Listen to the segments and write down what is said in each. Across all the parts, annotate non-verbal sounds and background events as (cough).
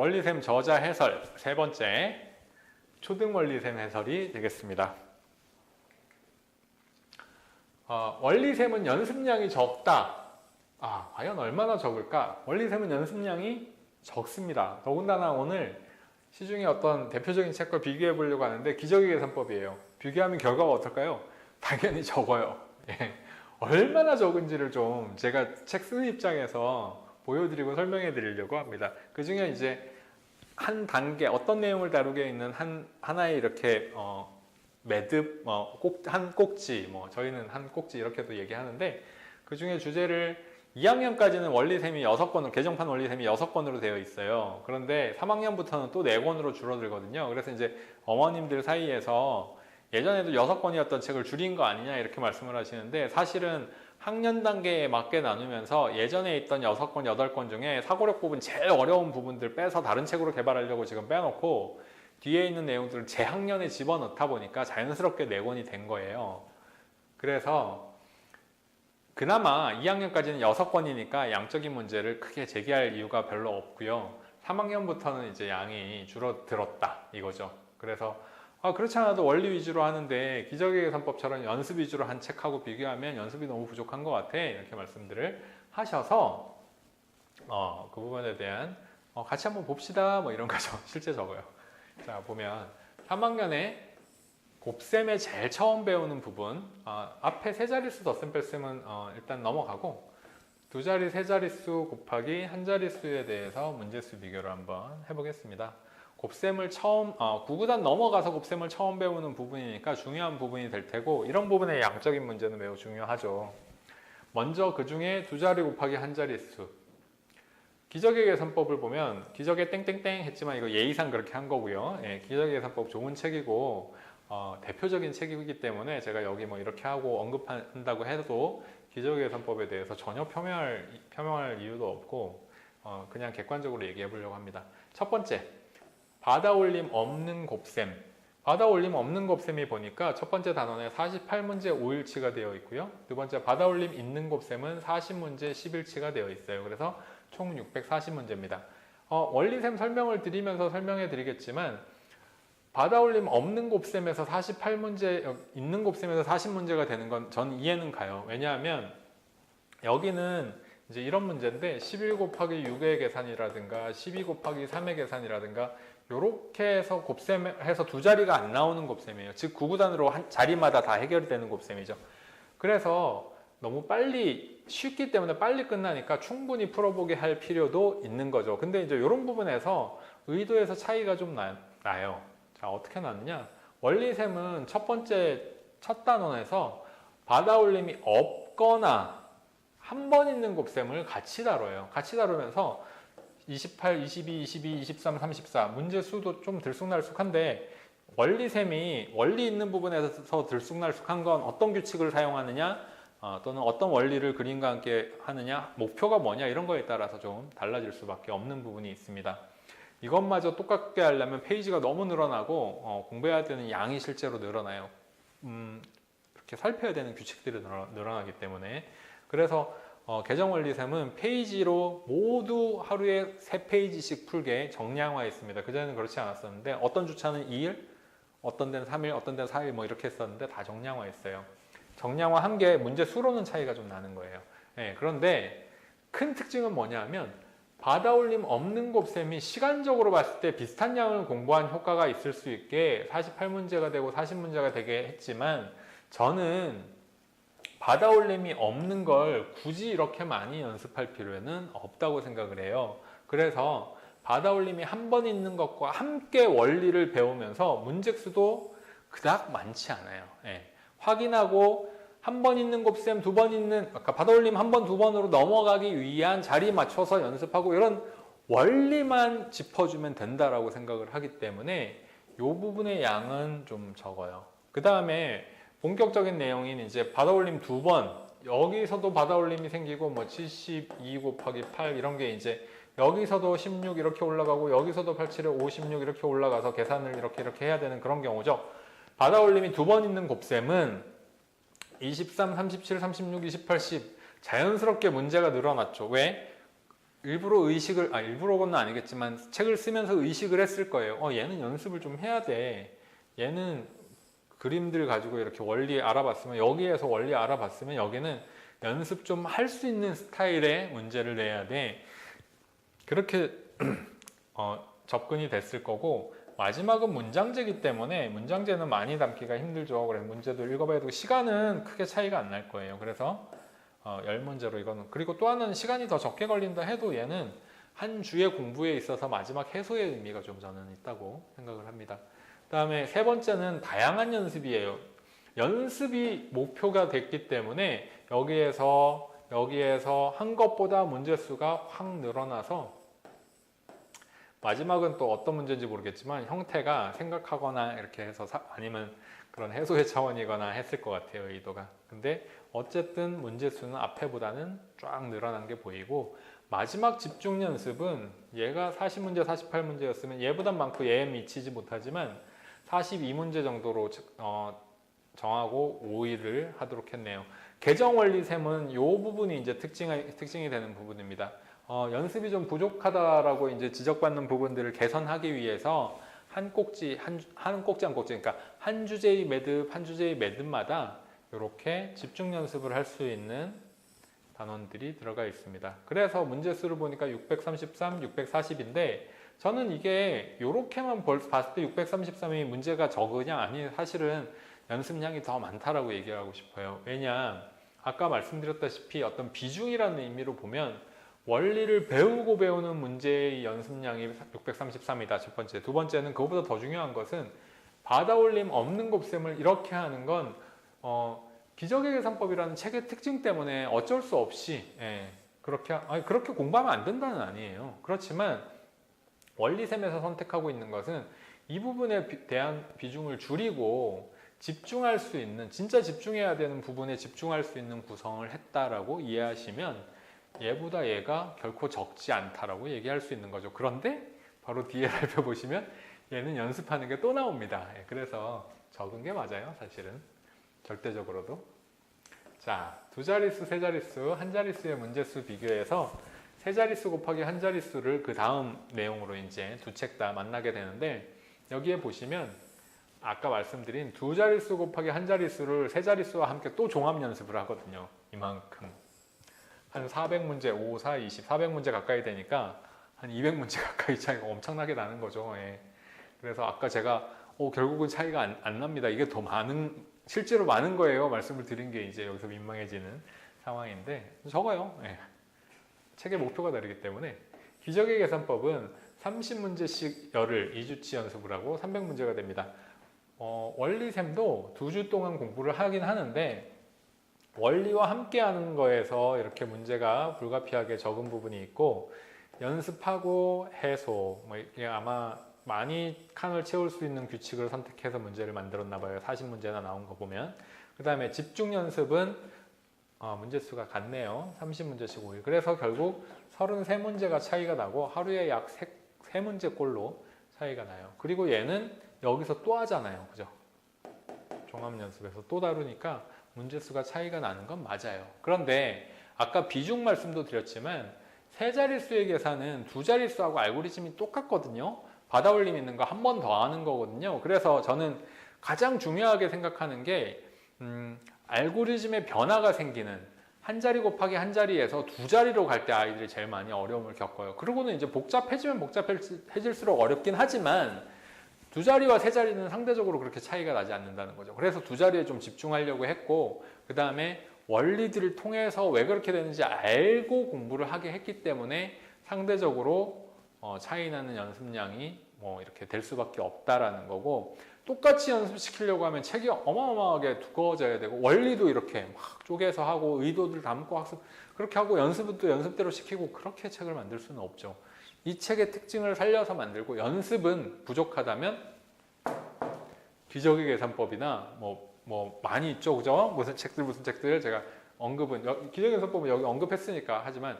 원리셈 저자 해설 세 번째 초등 원리셈 해설이 되겠습니다. 어, 원리셈은 연습량이 적다. 아, 과연 얼마나 적을까? 원리셈은 연습량이 적습니다. 더군다나 오늘 시중에 어떤 대표적인 책과 비교해 보려고 하는데 기적의 계산법이에요. 비교하면 결과가 어떨까요? 당연히 적어요. 예. 얼마나 적은지를 좀 제가 책 쓰는 입장에서 보여드리고 설명해 드리려고 합니다. 그 중에 이제 한 단계 어떤 내용을 다루게 있는 한 하나의 이렇게 어, 매듭, 뭐, 꼭, 한 꼭지, 뭐, 저희는 한 꼭지 이렇게도 얘기하는데, 그 중에 주제를 2학년까지는 원리셈이 6권으로, 개정판 원리셈이 6권으로 되어 있어요. 그런데 3학년부터는 또 4권으로 줄어들거든요. 그래서 이제 어머님들 사이에서 예전에도 6권이었던 책을 줄인 거 아니냐 이렇게 말씀을 하시는데, 사실은 학년 단계에 맞게 나누면서 예전에 있던 6권, 8권 중에 사고력 부분 제일 어려운 부분들 빼서 다른 책으로 개발하려고 지금 빼놓고, 뒤에 있는 내용들을 재학년에 집어넣다 보니까 자연스럽게 내권이 된 거예요. 그래서 그나마 2학년까지는 6권이니까 양적인 문제를 크게 제기할 이유가 별로 없고요. 3학년부터는 이제 양이 줄어들었다 이거죠. 그래서 아, 그렇지 않아도 원리 위주로 하는데 기적의 계산법처럼 연습 위주로 한 책하고 비교하면 연습이 너무 부족한 것 같아 이렇게 말씀들을 하셔서 어, 그 부분에 대한 어, 같이 한번 봅시다 뭐 이런 거죠. (laughs) 실제 적어요. 자 보면 3학년에 곱셈에 제일 처음 배우는 부분 어, 앞에 세 자릿수 덧셈 뺄셈은 어, 일단 넘어가고 두 자리 세 자릿수 곱하기 한 자릿수에 대해서 문제수 비교를 한번 해보겠습니다. 곱셈을 처음 어, 구구단 넘어가서 곱셈을 처음 배우는 부분이니까 중요한 부분이 될 테고 이런 부분의 양적인 문제는 매우 중요하죠. 먼저 그 중에 두 자리 곱하기 한 자릿수 기적의 계산법을 보면 기적의 땡땡땡 했지만 이거 예의상 그렇게 한 거고요. 예, 기적의 계산법 좋은 책이고 어, 대표적인 책이기 때문에 제가 여기 뭐 이렇게 하고 언급한다고 해도 기적의 계산법에 대해서 전혀 표명할, 표명할 이유도 없고 어, 그냥 객관적으로 얘기해 보려고 합니다. 첫 번째, 받아올림 없는 곱셈. 받아올림 없는 곱셈이 보니까 첫 번째 단원에 48문제 5일치가 되어 있고요. 두 번째 받아올림 있는 곱셈은 40문제 10일치가 되어 있어요. 그래서 총 640문제입니다. 어, 원리셈 설명을 드리면서 설명해 드리겠지만 받아올림 없는 곱셈에서 48문제, 있는 곱셈에서 40문제가 되는 건 전 이해는 가요. 왜냐하면 여기는 이제 이런 문제인데 11 곱하기 6의 계산이라든가 12 곱하기 3의 계산이라든가 이렇게 해서 곱셈해서 두 자리가 안 나오는 곱셈이에요. 즉 구구단으로 한 자리마다 다 해결되는 곱셈이죠. 그래서 너무 빨리 쉽기 때문에 빨리 끝나니까 충분히 풀어보게 할 필요도 있는 거죠. 근데 이제 이런 부분에서 의도에서 차이가 좀 나, 나요. 자, 어떻게 났느냐? 원리셈은 첫 번째, 첫 단원에서 받아올림이 없거나 한 번 있는 곱셈을 같이 다뤄요. 같이 다루면서 28, 22, 22, 23, 34 문제 수도 좀 들쑥날쑥한데 원리셈이 원리 있는 부분에서 들쑥날쑥한 건 어떤 규칙을 사용하느냐 어, 또는 어떤 원리를 그림과 함께 하느냐 목표가 뭐냐 이런 거에 따라서 좀 달라질 수밖에 없는 부분이 있습니다. 이것마저 똑같게 하려면 페이지가 너무 늘어나고 어, 공부해야 되는 양이 실제로 늘어나요. 음, 이렇게 살펴야 되는 규칙들이 늘어, 늘어나기 때문에 그래서 어, 개정원리셈은 페이지로 모두 하루에 세 페이지씩 풀게 정량화 있습니다. 그전에는 그렇지 않았었는데 어떤 주차는 2일, 어떤 데는 3일, 어떤 데는 4일 뭐 이렇게 했었는데 다 정량화 있어요. 정량화 한 게 문제 수로는 차이가 좀 나는 거예요. 예, 그런데 큰 특징은 뭐냐면 받아올림 없는 곱셈이 시간적으로 봤을 때 비슷한 양을 공부한 효과가 있을 수 있게 48문제가 되고 40문제가 되게 했지만 저는 받아올림이 없는 걸 굳이 이렇게 많이 연습할 필요는 없다고 생각을 해요. 그래서 받아올림이 한 번 있는 것과 함께 원리를 배우면서 문제수도 그닥 많지 않아요. 예. 확인하고 한 번 있는 곱셈, 두 번 있는, 아까 받아올림 한 번, 두 번으로 넘어가기 위한 자리 맞춰서 연습하고 이런 원리만 짚어주면 된다라고 생각을 하기 때문에 이 부분의 양은 좀 적어요. 그 다음에 본격적인 내용인 이제 받아올림 두 번, 여기서도 받아올림이 생기고 뭐 72 곱하기 8 이런 게 이제 여기서도 16 이렇게 올라가고 여기서도 87에 56 이렇게 올라가서 계산을 이렇게 이렇게 해야 되는 그런 경우죠. 받아올림이 두 번 있는 곱셈은 23, 37, 36, 28, 10 자연스럽게 문제가 늘어났죠. 왜? 일부러 의식을 아 일부러는 아니겠지만 책을 쓰면서 의식을 했을 거예요. 어 얘는 연습을 좀 해야 돼. 얘는 그림들 가지고 이렇게 원리 알아봤으면 여기에서 원리 알아봤으면 여기는 연습 좀 할 수 있는 스타일의 문제를 내야 돼. 그렇게 (clears throat) 어, 접근이 됐을 거고 마지막은 문장제이기 때문에 문장제는 많이 담기가 힘들죠. 그래서 문제도 읽어봐야 되고 시간은 크게 차이가 안 날 거예요. 그래서 어, 열 문제로 이거는 그리고 또 하나는 시간이 더 적게 걸린다 해도 얘는 한 주의 공부에 있어서 마지막 해소의 의미가 좀 저는 있다고 생각을 합니다. 그다음에 세 번째는 다양한 연습이에요. 연습이 목표가 됐기 때문에 여기에서 여기에서 한 것보다 문제 수가 확 늘어나서 마지막은 또 어떤 문제인지 모르겠지만 형태가 생각하거나 이렇게 해서 사- 아니면 그런 해소의 차원이거나 했을 것 같아요 의도가. 근데 어쨌든 문제 수는 앞에보다는 쫙 늘어난 게 보이고 마지막 집중 연습은 얘가 40문제, 48문제였으면 얘보단 많고 얘에 미치지 못하지만 42문제 정도로 어, 정하고 5위를 하도록 했네요. 계정 원리 셈은 이 부분이 이제 특징이, 특징이 되는 부분입니다. 어, 연습이 좀 부족하다라고 이제 지적받는 부분들을 개선하기 위해서 한 꼭지 한, 한 꼭지 한 꼭지 그러니까 한 주제의 매듭 한 주제의 매듭마다 이렇게 집중 연습을 할 수 있는 단원들이 들어가 있습니다. 그래서 문제 수를 보니까 633, 640인데 저는 이게 이렇게만 봤을 때 633이 문제가 적으냐 아니 사실은 연습량이 더 많다라고 얘기하고 싶어요. 왜냐 아까 말씀드렸다시피 어떤 비중이라는 의미로 보면 원리를 배우고 배우는 문제의 연습량이 633이다. 첫 번째. 두 번째는 그것보다 더 중요한 것은 받아올림 없는 곱셈을 이렇게 하는 건 어, 기적의 계산법이라는 책의 특징 때문에 어쩔 수 없이 예, 그렇게 아니, 그렇게 공부하면 안 된다는 아니에요. 그렇지만 원리셈에서 선택하고 있는 것은 이 부분에 비- 대한 비중을 줄이고 집중할 수 있는 진짜 집중해야 되는 부분에 집중할 수 있는 구성을 했다라고 이해하시면 얘보다 얘가 결코 적지 않다라고 얘기할 수 있는 거죠. 그런데 바로 뒤에 (laughs) 살펴보시면 얘는 연습하는 게 또 나옵니다. 예, 그래서 적은 게 맞아요, 사실은. 절대적으로도. 자, 두 자릿수, 세 자릿수, 한 자릿수의 문제수 비교해서 세 자릿수 곱하기 한 자릿수를 그 다음 내용으로 이제 두 책 다 만나게 되는데 여기에 보시면 아까 말씀드린 두 자릿수 곱하기 한 자릿수를 세 자릿수와 함께 또 종합 연습을 하거든요. 이만큼. 한 400문제, 5, 4, 20, 400문제 가까이 되니까 한 200문제 (laughs) 가까이 차이가 엄청나게 나는 거죠. 예. 그래서 아까 제가 어, 결국은 차이가 안, 안 납니다. 이게 더 많은 실제로 많은 거예요. 말씀을 드린 게 이제 여기서 민망해지는 상황인데 적어요. 예. 책의 목표가 다르기 때문에 기적의 계산법은 30문제씩 열을 2주치 연습을 하고 300문제가 됩니다. 어, 원리샘도 두주 동안 공부를 하긴 하는데 원리와 함께 하는 거에서 이렇게 문제가 불가피하게 적은 부분이 있고 연습하고 해소 뭐 아마 많이 칸을 채울 수 있는 규칙을 선택해서 문제를 만들었나 봐요. 40문제나 나온 거 보면. 그 다음에 집중 연습은 어, 문제 수가 같네요. 30문제씩 5일. 그래서 결국 33문제가 차이가 나고 하루에 약 3 문제 꼴로 차이가 나요. 그리고 얘는 여기서 또 하잖아요. 그죠? 종합 연습에서 또 다루니까 문제 수가 차이가 나는 건 맞아요. 그런데 아까 비중 말씀도 드렸지만 세 자릿수의 계산은 두 자릿수하고 알고리즘이 똑같거든요. 받아올림 있는 거 한 번 더 하는 거거든요. 그래서 저는 가장 중요하게 생각하는 게 음, 알고리즘의 변화가 생기는 한 자리 곱하기 한 자리에서 두 자리로 갈 때 아이들이 제일 많이 어려움을 겪어요. 그리고는 이제 복잡해지면 복잡해질수록 어렵긴 하지만 두 자리와 세 자리는 상대적으로 그렇게 차이가 나지 않는다는 거죠. 그래서 두 자리에 좀 집중하려고 했고, 그 다음에 원리들을 통해서 왜 그렇게 되는지 알고 공부를 하게 했기 때문에 상대적으로 어, 차이 나는 연습량이 뭐 이렇게 될 수밖에 없다라는 거고, 똑같이 연습시키려고 하면 책이 어마어마하게 두꺼워져야 되고, 원리도 이렇게 막 쪼개서 하고, 의도들 담고 학습, 그렇게 하고 연습은 또 연습대로 시키고, 그렇게 책을 만들 수는 없죠. 이 책의 특징을 살려서 만들고 연습은 부족하다면 기적의 계산법이나 뭐, 뭐 많이 있죠 그죠 무슨 책들 무슨 책들 제가 언급은 여- 기적의 계산법은 여기 언급했으니까 하지만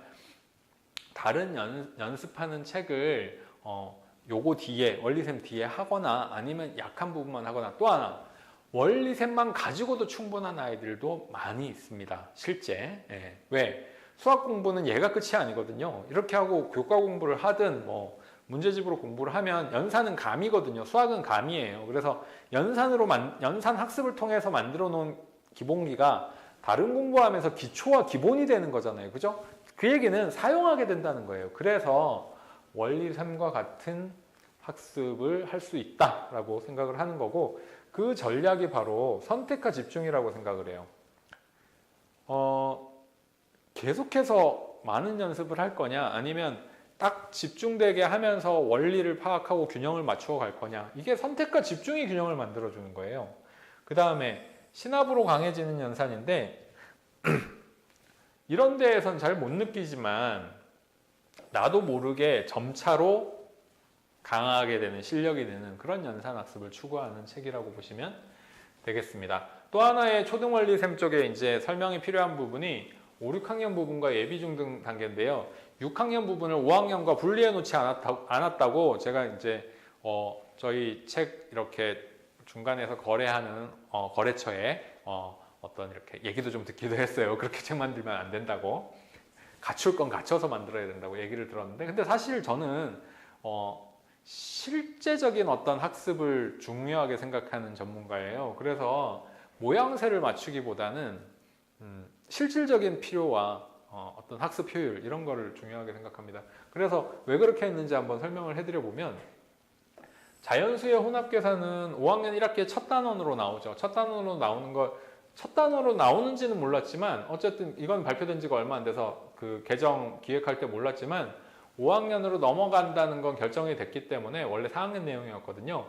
다른 연, 연습하는 책을 어, 요거 뒤에 원리셈 뒤에 하거나 아니면 약한 부분만 하거나 또 하나 원리셈만 가지고도 충분한 아이들도 많이 있습니다 실제 예. 왜 수학 공부는 얘가 끝이 아니거든요. 이렇게 하고 교과 공부를 하든 뭐 문제집으로 공부를 하면 연산은 감이거든요. 수학은 감이에요. 그래서 연산으로 만, 연산 학습을 통해서 만들어 놓은 기본기가 다른 공부하면서 기초와 기본이 되는 거잖아요. 그죠? 그 얘기는 사용하게 된다는 거예요. 그래서 원리 3과 같은 학습을 할 수 있다라고 생각을 하는 거고 그 전략이 바로 선택과 집중이라고 생각을 해요. 어, 계속해서 많은 연습을 할 거냐 아니면 딱 집중되게 하면서 원리를 파악하고 균형을 맞추어 갈 거냐 이게 선택과 집중이 균형을 만들어 주는 거예요. 그 다음에 신압으로 강해지는 연산인데 (clears throat) 이런 데에선 잘 못 느끼지만 나도 모르게 점차로 강하게 되는 실력이 되는 그런 연산 학습을 추구하는 책이라고 보시면 되겠습니다. 또 하나의 초등원리샘 쪽에 이제 설명이 필요한 부분이 5, 6학년 부분과 예비 중등 단계인데요. 6학년 부분을 5학년과 분리해 놓지 않았다, 고 제가 이제 어 저희 책 이렇게 중간에서 거래하는 어 거래처에 어 어떤 이렇게 얘기도 좀 듣기도 했어요. 그렇게 책 만들면 안 된다고. 갖출 건 갖춰서 만들어야 된다고 얘기를 들었는데 근데 사실 저는 어 실제적인 어떤 학습을 중요하게 생각하는 전문가예요. 그래서 모양새를 맞추기보다는 음, 실질적인 필요와 어, 떤 학습 효율 이런 거를 중요하게 생각합니다. 그래서 왜 그렇게 했는지 한번 설명을 해드려 보면 자연수의 혼합 계산은 5학년 1학기에 첫 단원으로 나오죠. 첫 단원으로 나오는 거, 첫 단원으로 나오는지는 몰랐지만 어쨌든 이건 발표된 지가 얼마 안 돼서 그 개정 기획할 때 몰랐지만 5학년으로 넘어간다는 건 결정이 됐기 때문에 원래 4학년 내용이었거든요.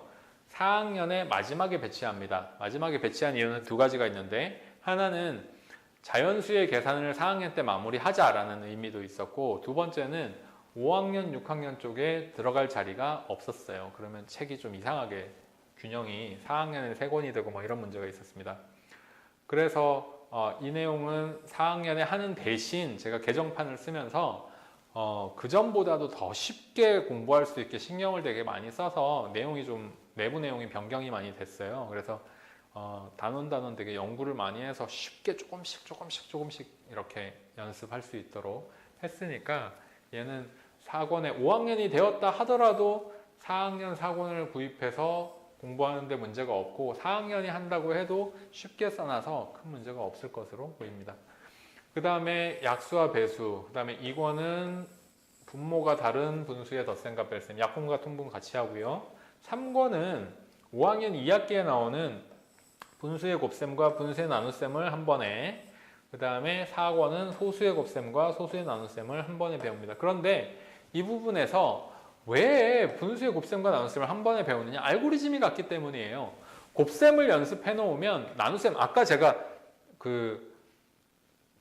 4학년에 마지막에 배치합니다. 마지막에 배치한 이유는 두 가지가 있는데 하나는 자연수의 계산을 4학년 때 마무리하자라는 의미도 있었고 두 번째는 5학년, 6학년 쪽에 들어갈 자리가 없었어요. 그러면 책이 좀 이상하게 균형이 4학년에 세 권이 되고 뭐 이런 문제가 있었습니다. 그래서 어, 이 내용은 4학년에 하는 대신 제가 개정판을 쓰면서 어, 그 전보다도 더 쉽게 공부할 수 있게 신경을 되게 많이 써서 내용이 좀 내부 내용이 변경이 많이 됐어요. 그래서 어, 단원 단원 되게 연구를 많이 해서 쉽게 조금씩 조금씩 조금씩 이렇게 연습할 수 있도록 했으니까 얘는 4권에 5학년이 되었다 하더라도 4학년 4권을 구입해서 공부하는데 문제가 없고 4학년이 한다고 해도 쉽게 써놔서 큰 문제가 없을 것으로 보입니다. 그 다음에 약수와 배수, 그 다음에 2권은 분모가 다른 분수의 덧셈과 뺄셈, 약분과 통분 같이 하고요. 3권은 5학년 2학기에 나오는 분수의 곱셈과 분수의 나눗셈을 한 번에 그 다음에 4권은 소수의 곱셈과 소수의 나눗셈을 한 번에 배웁니다. 그런데 이 부분에서 왜 분수의 곱셈과 나눗셈을 한 번에 배우느냐? 알고리즘이 같기 때문이에요. 곱셈을 연습해 놓으면 나눗셈 아까 제가 그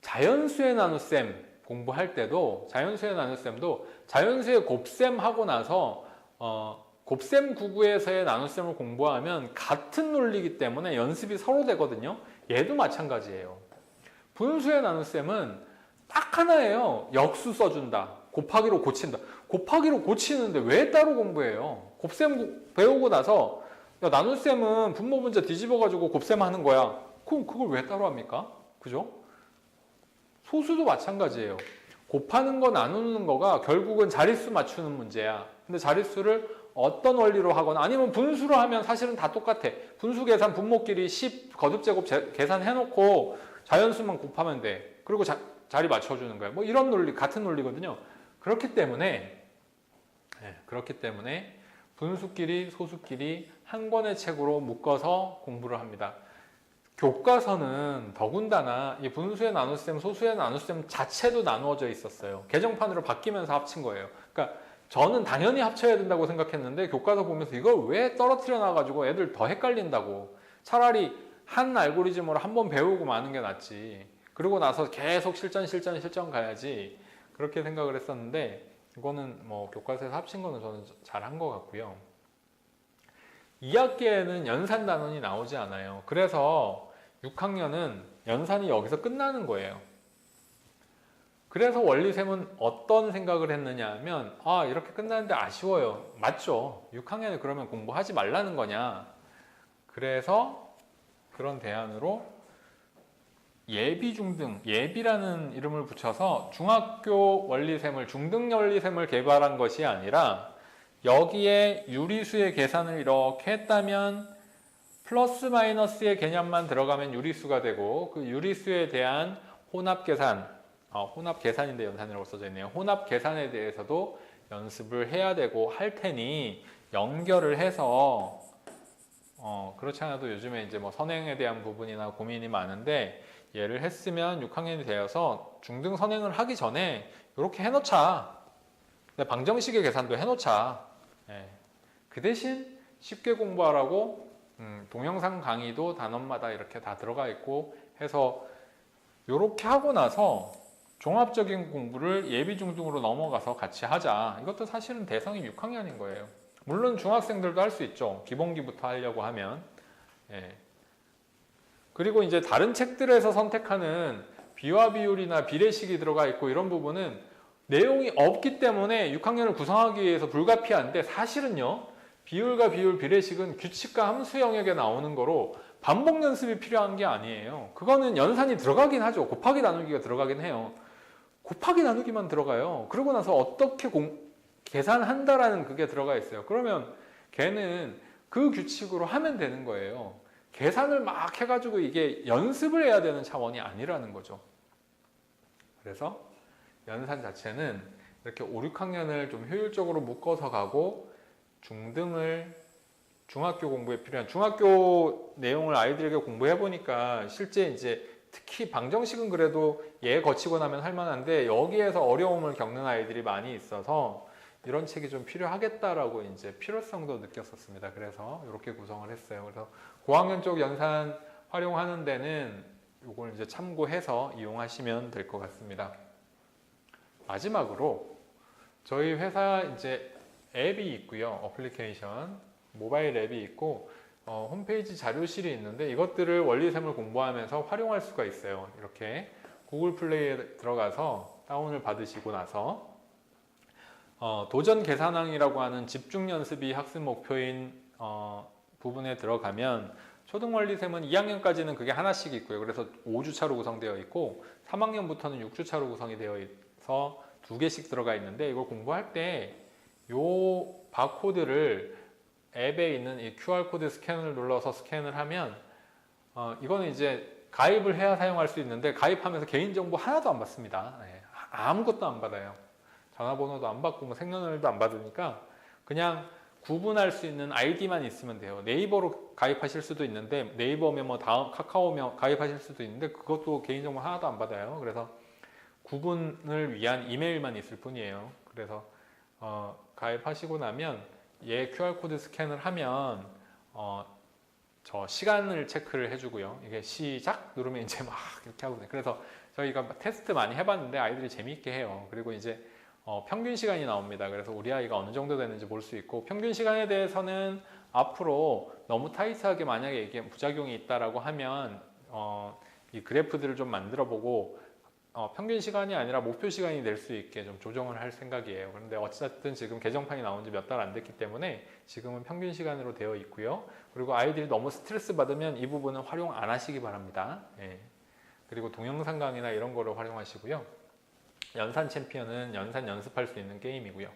자연수의 나눗셈 공부할 때도 자연수의 나눗셈도 자연수의 곱셈 하고 나서 어 곱셈 구구에서의 나눗셈을 공부하면 같은 논리이기 때문에 연습이 서로 되거든요. 얘도 마찬가지예요. 분수의 나눗셈은 딱 하나예요. 역수 써준다. 곱하기로 고친다. 곱하기로 고치는데 왜 따로 공부해요? 곱셈 배우고 나서 야, 나눗셈은 분모 문제 뒤집어가지고 곱셈 하는 거야. 그럼 그걸 왜 따로 합니까? 그죠? 소수도 마찬가지예요. 곱하는 거 나누는 거가 결국은 자릿수 맞추는 문제야. 근데 자릿수를 어떤 원리로 하거나 아니면 분수로 하면 사실은 다 똑같아. 분수 계산 분모끼리 10 거듭제곱 계산해놓고 자연수만 곱하면 돼. 그리고 자, 자리 맞춰주는 거야. 뭐 이런 논리, 같은 논리거든요. 그렇기 때문에, 네, 그렇기 때문에 분수끼리 소수끼리 한 권의 책으로 묶어서 공부를 합니다. 교과서는 더군다나 이 분수의 나눗셈, 소수의 나눗셈 자체도 나누어져 있었어요. 개정판으로 바뀌면서 합친 거예요. 그러니까 저는 당연히 합쳐야 된다고 생각했는데 교과서 보면서 이걸 왜 떨어뜨려 놔가지고 애들 더 헷갈린다고 차라리 한 알고리즘으로 한 번 배우고 마는 게 낫지 그러고 나서 계속 실전 실전 실전 가야지 그렇게 생각을 했었는데 이거는 뭐 교과서에서 합친 거는 저는 잘한 것 같고요. 2학기에는 연산 단원이 나오지 않아요. 그래서 6학년은 연산이 여기서 끝나는 거예요. 그래서 원리샘은 어떤 생각을 했느냐 하면 아 이렇게 끝나는데 아쉬워요. 맞죠? 6학년에 그러면 공부하지 말라는 거냐? 그래서 그런 대안으로 예비 중등, 예비라는 이름을 붙여서 중학교 원리셈을 중등 원리셈을 개발한 것이 아니라 여기에 유리수의 계산을 이렇게 했다면 플러스 마이너스의 개념만 들어가면 유리수가 되고 그 유리수에 대한 혼합 계산, 어, 혼합 계산인데 연산이라고 써져 있네요. 혼합 계산에 대해서도 연습을 해야 되고 할 테니 연결을 해서 어, 그렇지 않아도 요즘에 이제 뭐 선행에 대한 부분이나 고민이 많은데 얘를 했으면 6학년이 되어서 중등 선행을 하기 전에 이렇게 해놓자. 방정식의 계산도 해놓자. 예. 그 대신 쉽게 공부하라고 음, 동영상 강의도 단원마다 이렇게 다 들어가 있고 해서 이렇게 하고 나서 종합적인 공부를 예비 중등으로 넘어가서 같이 하자. 이것도 사실은 대상이 6학년인 거예요. 물론 중학생들도 할 수 있죠. 기본기부터 하려고 하면. 예. 그리고 이제 다른 책들에서 선택하는 비화 비율이나 비례식이 들어가 있고 이런 부분은 내용이 없기 때문에 6학년을 구성하기 위해서 불가피한데 사실은요. 비율과 비율 비례식은 규칙과 함수 영역에 나오는 거로 반복 연습이 필요한 게 아니에요. 그거는 연산이 들어가긴 하죠. 곱하기 나누기가 들어가긴 해요. 곱하기 나누기만 들어가요. 그러고 나서 어떻게 공, 계산한다라는 그게 들어가 있어요. 그러면 걔는 그 규칙으로 하면 되는 거예요. 계산을 막 해가지고 이게 연습을 해야 되는 차원이 아니라는 거죠. 그래서 연산 자체는 이렇게 5, 6학년을 좀 효율적으로 묶어서 가고 중등을 중학교 공부에 필요한 중학교 내용을 아이들에게 공부해 보니까 실제 이제 특히 방정식은 그래도 얘 거치고 나면 할 만한데 여기에서 어려움을 겪는 아이들이 많이 있어서 이런 책이 좀 필요하겠다라고 이제 필요성도 느꼈었습니다. 그래서 이렇게 구성을 했어요. 그래서 고학년 쪽 연산 활용하는 데는 이걸 이제 참고해서 이용하시면 될 것 같습니다. 마지막으로 저희 회사 이제 앱이 있고요. 어플리케이션, 모바일 앱이 있고 어, 홈페이지 자료실이 있는데 이것들을 원리셈을 공부하면서 활용할 수가 있어요. 이렇게 구글 플레이에 들어가서 다운을 받으시고 나서 어, 도전 계산항이라고 하는 집중 연습이 학습 목표인 어, 부분에 들어가면 초등 원리셈은 2학년까지는 그게 하나씩 있고요. 그래서 5주차로 구성되어 있고 3학년부터는 6주차로 구성이 되어 있어 두 개씩 들어가 있는데 이걸 공부할 때 요 바코드를 앱에 있는 이 QR 코드 스캔을 눌러서 스캔을 하면 어, 이거는 이제 가입을 해야 사용할 수 있는데 가입하면서 개인정보 하나도 안 받습니다. 네, 아무것도 안 받아요. 전화번호도 안 받고 뭐 생년월일도 안 받으니까 그냥 구분할 수 있는 아이디만 있으면 돼요. 네이버로 가입하실 수도 있는데 네이버면 뭐 다음 카카오면 가입하실 수도 있는데 그것도 개인정보 하나도 안 받아요. 그래서 구분을 위한 이메일만 있을 뿐이에요. 그래서 어, 가입하시고 나면 얘 QR 코드 스캔을 하면 어, 저 시간을 체크를 해주고요. 이게 시작 누르면 이제 막 이렇게 하거든요. 그래서 저희가 테스트 많이 해봤는데 아이들이 재미있게 해요. 그리고 이제 어, 평균 시간이 나옵니다. 그래서 우리 아이가 어느 정도 되는지 볼 수 있고 평균 시간에 대해서는 앞으로 너무 타이트하게 만약에 이게 부작용이 있다라고 하면 어, 이 그래프들을 좀 만들어 보고 어, 평균 시간이 아니라 목표 시간이 될 수 있게 좀 조정을 할 생각이에요. 그런데 어쨌든 지금 개정판이 나온 지 몇 달 안 됐기 때문에 지금은 평균 시간으로 되어 있고요. 그리고 아이들이 너무 스트레스 받으면 이 부분은 활용 안 하시기 바랍니다. 예. 그리고 동영상 강의나 이런 거를 활용하시고요. 연산 챔피언은 연산 연습할 수 있는 게임이고요.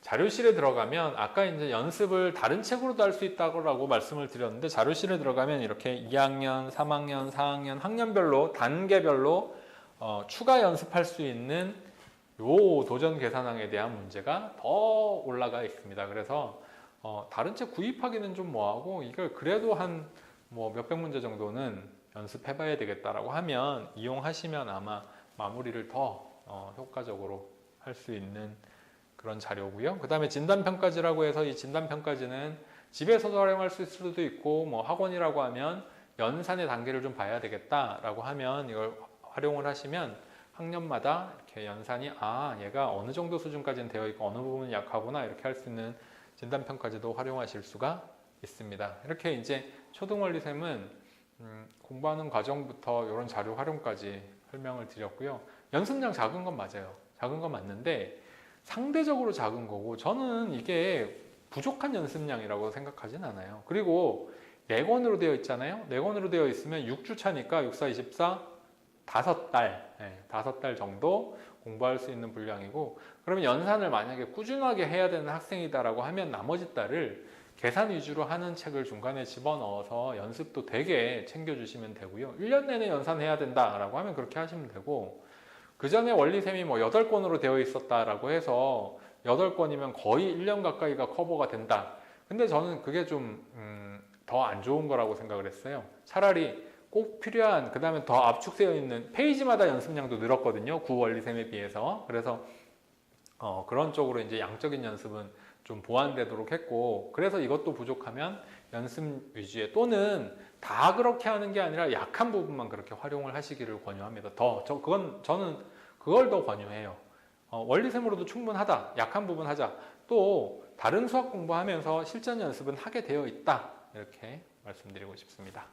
자료실에 들어가면 아까 이제 연습을 다른 책으로도 할 수 있다고 말씀을 드렸는데 자료실에 들어가면 이렇게 2학년, 3학년, 4학년 학년별로 단계별로 어, 추가 연습할 수 있는 요 도전 계산항에 대한 문제가 더 올라가 있습니다. 그래서 어, 다른 책 구입하기는 좀 뭐하고 이걸 그래도 한 뭐 몇백 문제 정도는 연습해봐야 되겠다라고 하면 이용하시면 아마 마무리를 더 어, 효과적으로 할 수 있는 그런 자료고요. 그 다음에 진단평가지라고 해서 이 진단평가지는 집에서도 활용할 수 있을 수도 있고 뭐 학원이라고 하면 연산의 단계를 좀 봐야 되겠다라고 하면 이걸 활용을 하시면 학년마다 이렇게 연산이 아 얘가 어느 정도 수준까지는 되어 있고 어느 부분은 약하구나 이렇게 할 수 있는 진단평가지도 활용하실 수가 있습니다. 이렇게 이제 초등원리샘은 음, 공부하는 과정부터 이런 자료 활용까지 설명을 드렸고요. 연습량 작은 건 맞아요. 작은 건 맞는데 상대적으로 작은 거고 저는 이게 부족한 연습량이라고 생각하진 않아요. 그리고 4권으로 되어 있잖아요. 4권으로 되어 있으면 6주 차니까 6, 4, 24, 다섯 달, 예, 다섯 달 정도 공부할 수 있는 분량이고 그러면 연산을 만약에 꾸준하게 해야 되는 학생이다라고 하면 나머지 달을 계산 위주로 하는 책을 중간에 집어넣어서 연습도 되게 챙겨주시면 되고요. 1년 내내 연산해야 된다라고 하면 그렇게 하시면 되고 그 전에 원리쌤이 뭐 8권으로 되어 있었다라고 해서 8권이면 거의 1년 가까이가 커버가 된다. 근데 저는 그게 좀, 음, 더 안 좋은 거라고 생각을 했어요. 차라리 꼭 필요한, 그 다음에 더 압축되어 있는 페이지마다 연습량도 늘었거든요. 구원리쌤에 비해서. 그래서 어, 그런 쪽으로 이제 양적인 연습은 좀 보완되도록 했고, 그래서 이것도 부족하면 연습 위주의 또는 다 그렇게 하는 게 아니라 약한 부분만 그렇게 활용을 하시기를 권유합니다. 더, 저, 그건, 저는 그걸 더 권유해요. 어, 원리샘으로도 충분하다. 약한 부분 하자. 또 다른 수학 공부하면서 실전 연습은 하게 되어 있다. 이렇게 말씀드리고 싶습니다.